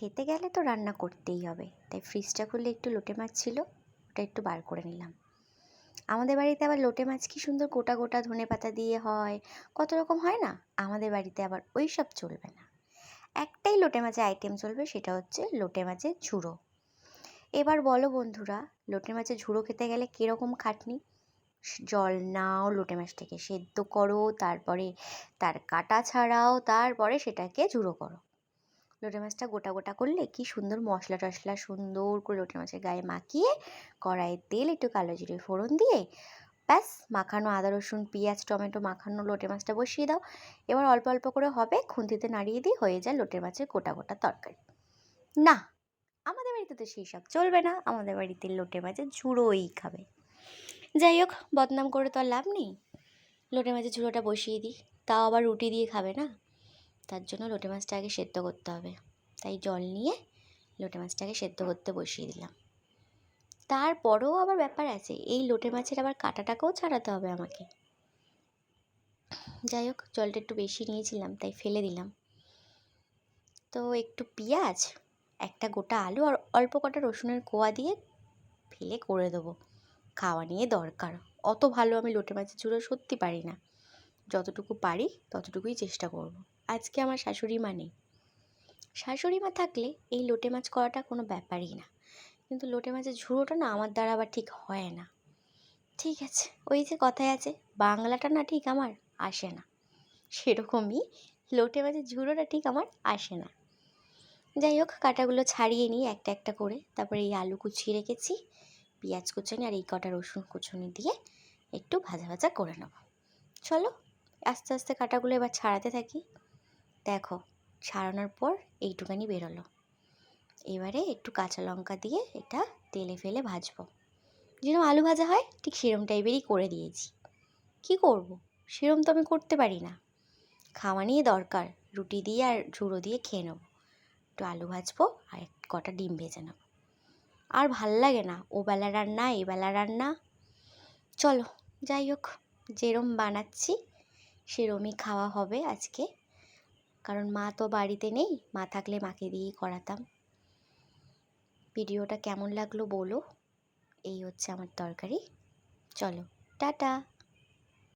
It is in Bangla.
খেতে গেলে তো রান্না করতেই হবে। তাই ফ্রিজটা খুলে একটু লোটে মাছ ছিল, ওটা একটু বার করে নিলাম। আমাদের বাড়িতে আবার লোটে মাছ কি সুন্দর গোটা গোটা ধনে পাতা দিয়ে হয়, কত রকম হয় না? আমাদের বাড়িতে আবার ওই সব চলবে না। একটাই লোটে মাছের আইটেম চলবে, সেটা হচ্ছে লোটে মাছের ঝুড়ো। এবার বলো বন্ধুরা, লোটে মাছের ঝুড়ো খেতে গেলে কীরকম খাটনি? জল নাও লোটে মাছটাকে, সেদ্ধ করো, তারপরে তার কাটা ছাড়াও, তারপরে সেটাকে ঝুড়ো করো। লোটে মাছটা গোটা গোটা করলে কি সুন্দর মশলা টশলা সুন্দর করে লোটে মাছের গায়ে মাখিয়ে কড়াইয়ে তেল, একটু কালো জিরে ফোড়ন দিয়ে ব্যাস, মাখানো আদা, রসুন, পেঁয়াজ, টমেটো মাখানো লোটে মাছটা বসিয়ে দাও। এবার অল্প অল্প করে হবে, খুন্তিতে নাড়িয়ে দিই হয়ে যায় লোটে মাছের গোটা গোটা তরকারি। না, আমাদের বাড়িতে তো সেই সব চলবে না, আমাদের বাড়িতে লোটে মাছের ঝুড়োই খাবে। যাই হোক, বদনাম করে তো আর লাভ নেই। লোটে মাছের ঝুড়োটা বসিয়ে দিই, তাও আবার রুটি দিয়ে খাবে না? তার জন্য লোটে মাছটা আগে সেদ্ধ করতে হবে। তাই জল নিয়ে লোটে মাছটাকে সেদ্ধ করতে বসিয়ে দিলাম। তারপরেও আবার ব্যাপার আছে, এই লোটে মাছের আবার কাঁটাটাকেও ছাড়াতে হবে আমাকে। যাই হোক, জলটা একটু বেশি নিয়েছিলাম, তাই ফেলে দিলাম। তো একটু পেঁয়াজ, একটা গোটা আলু আর অল্প কটা রসুনের কোয়া দিয়ে ফেলে করে দেবো। খাওয়া নিয়ে দরকার। অত ভালো আমি লোটে মাছের ঝুড়ো সত্যি পারি না। যতটুকু পারি ততটুকুই চেষ্টা করব। আজকে আমার শাশুড়ি মা নেই। শাশুড়ি মা থাকলে এই লোটে মাছ করাটা কোনো ব্যাপারই না। কিন্তু লোটে মাছের ঝুড়োটা না আমার দ্বারা আবার ঠিক হয় না। ঠিক আছে, ওই যে কথায় আছে, বাংলাটা না ঠিক আমার আসে না। সেরকমই লোটে মাছের ঝুড়োটা ঠিক আমার আসে না। যাই হোক, কাটাগুলো ছাড়িয়ে নিই একটা একটা করে। তারপরে এই আলু কুচিয়ে রেখেছি, পেঁয়াজ কুচানি আর এই কটা রসুন কুচুনি দিয়ে একটু ভাজা ভাজা করে নেব। চলো আস্তে আস্তে কাটাগুলো এবার ছাড়াতে থাকি। দেখো, ছাড়ানোর পর এইটুখানি বেরোলো। এবারে একটু কাঁচা লঙ্কা দিয়ে এটা তেলে ফেলে ভাজবো। যেরকম আলু ভাজা হয়, ঠিক সেরম টাইপেরই করে দিয়েছি। কি করব? সেরম তো আমি করতে পারি না। খাওয়া নিয়ে দরকার, রুটি দিয়ে আর ঝুড়ো দিয়ে খেয়ে নেব। একটু আলু ভাজবো আর কটা ডিম ভেজে নেব। আর ভালো লাগে না ও বেলা রান্না এ বেলা রান্না। চলো, যাই হোক, যেরম বানাচ্ছি সেরমই খাওয়া হবে আজকে। কারণ মা তো বাড়িতে নেই, মা থাকলে মাকে দিয়েই করাতাম। ভিডিওটা কেমন লাগল বলো, এই হচ্ছে আমার তরকারি। চলো, টাটা।